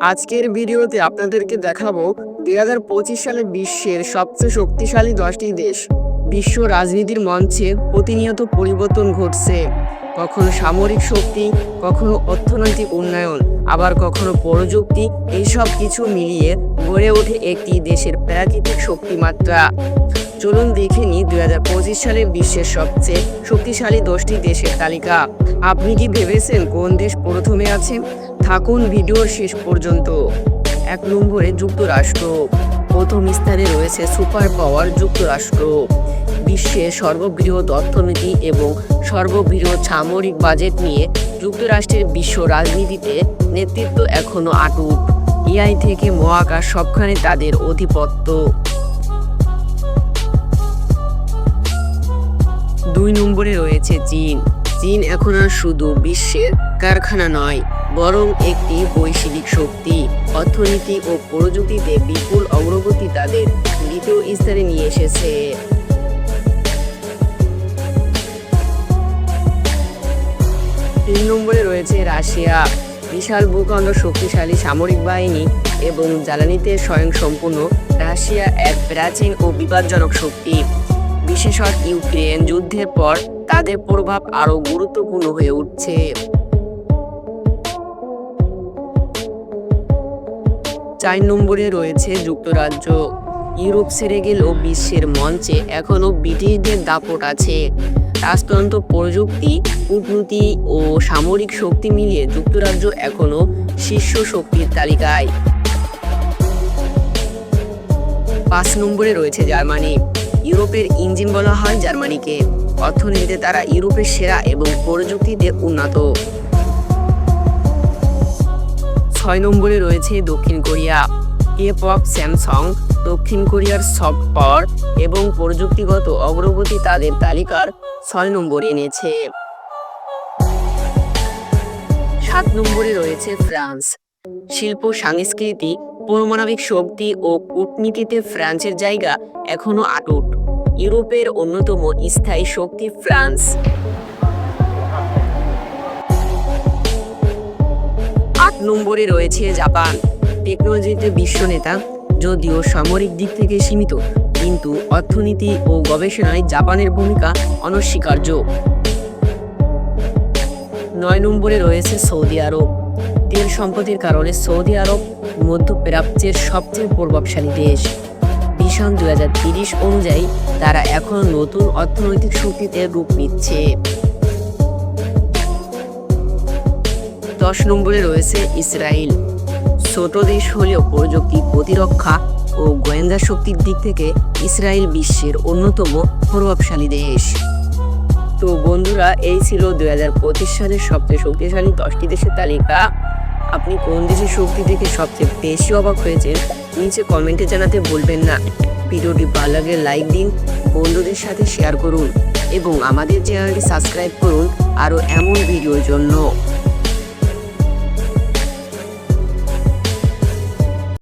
আজকের ভিডিওতে আপনাদেরকে দেখাবো দুই হাজার পঁচিশ সালে বিশ্বের সবচেয়ে শক্তিশালী দশটি দেশ। বিশ্ব রাজনীতির মঞ্চে প্রতিনিয়ত পরিবর্তন ঘটছে। কখনো সামরিক শক্তি, কখনো অর্থনৈতিক উন্নয়ন, আবার কখনো প্রযুক্তি এইসব কিছু মিলিয়ে গড়ে ওঠে একটি দেশের প্রাকৃতিক শক্তিমাত্রা। চলুন দেখে নিই দুই হাজার পঁচিশ সালে বিশ্বের সবচেয়ে শক্তিশালী দশটি দেশের তালিকা। আপনি কি ভেবেছেন কোন দেশ প্রথমে আছে? থাকুন ভিডিওর শেষ পর্যন্ত। এক নম্বরে যুক্তরাষ্ট্র। প্রথম স্থানে রয়েছে সুপার পাওয়ার যুক্তরাষ্ট্র। বিশ্বের সর্ববৃহৎ অর্থনীতি এবং সর্ববৃহৎ সামরিক বাজেট নিয়ে যুক্তরাষ্ট্রের বিশ্ব রাজনীতিতে নেতৃত্ব এখনও আটুট এআই থেকে মহাকাশ সবখানে তাদের আধিপত্য। দুই নম্বরে রয়েছে চীন। চীন এখন আর শুধু বিশ্বের কারখানা নয়, বরং একটি বৈশ্বিক শক্তি। অর্থনীতি ও প্রযুক্তিতে বিপুল অগ্রগতি তাদের দ্বিতীয় স্থানে নিয়ে এসেছে। তিন নম্বরে রয়েছে রাশিয়া। বিশাল ভূখণ্ড শক্তিশালী সামরিক বাহিনী এবং জ্বালানিতে স্বয়ংসম্পূর্ণ রাশিয়া এক প্রাচীন ও বিপজ্জনক শক্তি। বিশেষত ইউক্রেন যুদ্ধের পর তাদের প্রভাব আরও গুরুত্বপূর্ণ হয়ে উঠছে। চার নম্বরে রয়েছে যুক্তরাজ্য। ইউরোপ ছেড়ে গেলেও বিশ্বের মঞ্চে এখনও ব্রিটিশদের দাপট আছে। রাজতন্ত্র, প্রযুক্তি, কূটনীতি ও সামরিক শক্তি মিলিয়ে যুক্তরাজ্য এখনও শীর্ষ শক্তির তালিকায়। পাঁচ নম্বরে রয়েছে জার্মানি। ইউরোপের ইঞ্জিন বলা হয় জার্মানিকে। অর্থনীতিতে তারা ইউরোপের সেরা এবং প্রযুক্তিতে উন্নত। ছয় নম্বরে রয়েছে দক্ষিণ কোরিয়া। এপক, স্যামসাং, দক্ষিণ কোরিয়ার সফট পাওয়ার এবং প্রযুক্তিগত অগ্রগতি তাদের তালিকার ছয় নম্বরে এনেছে। সাত নম্বরে রয়েছে ফ্রান্স। শিল্প সাংস্কৃতিক পারমাণবিক শক্তি ও কূটনীতিতে ফ্রান্সের জায়গা এখনও আটুট। ইউরোপের অন্যতম স্থায়ী শক্তি ফ্রান্স। আট নম্বরে রয়েছে জাপান। টেকনোলজিতে বিশ্ব নেতা, যদিও সামরিক দিক থেকে সীমিত, কিন্তু অর্থনীতি ও গবেষণায় জাপানের ভূমিকা অনস্বীকার্য। নয় নম্বরে রয়েছে সৌদি আরব। তেল সম্পদের কারণে সৌদি আরব মধ্যপ্রাচ্যের সবচেয়ে প্রভাবশালী দেশ। ভিশন দুই অনুযায়ী তারা এখন নতুন অর্থনৈতিক শক্তিতে রূপ নিচ্ছে। দশ নম্বরে রয়েছে ইসরায়েল। ছোট দেশ হলেও প্রযুক্তি প্রতিরক্ষা ও গোয়েন্দা শক্তির দিক থেকে ইসরায়েল বিশ্বের অন্যতম প্রভাবশালী দেশ। তো বন্ধুরা, এই ছিল দুই হাজার পঁচিশ সালের সবচেয়ে শক্তিশালী দশটি দেশের তালিকা। আপনি কোন দেশের শক্তি দেখে সবচেয়ে বেশি অবাক হয়েছেন নিচে কমেন্টে জানাতে বলবেন না, ভিডিওটি ভালো লাগলে লাইক দিন, বন্ধুদের সাথে শেয়ার করুন এবং আমাদের চ্যানেলটি সাবস্ক্রাইব করুন আরও এমন ভিডিওর জন্য।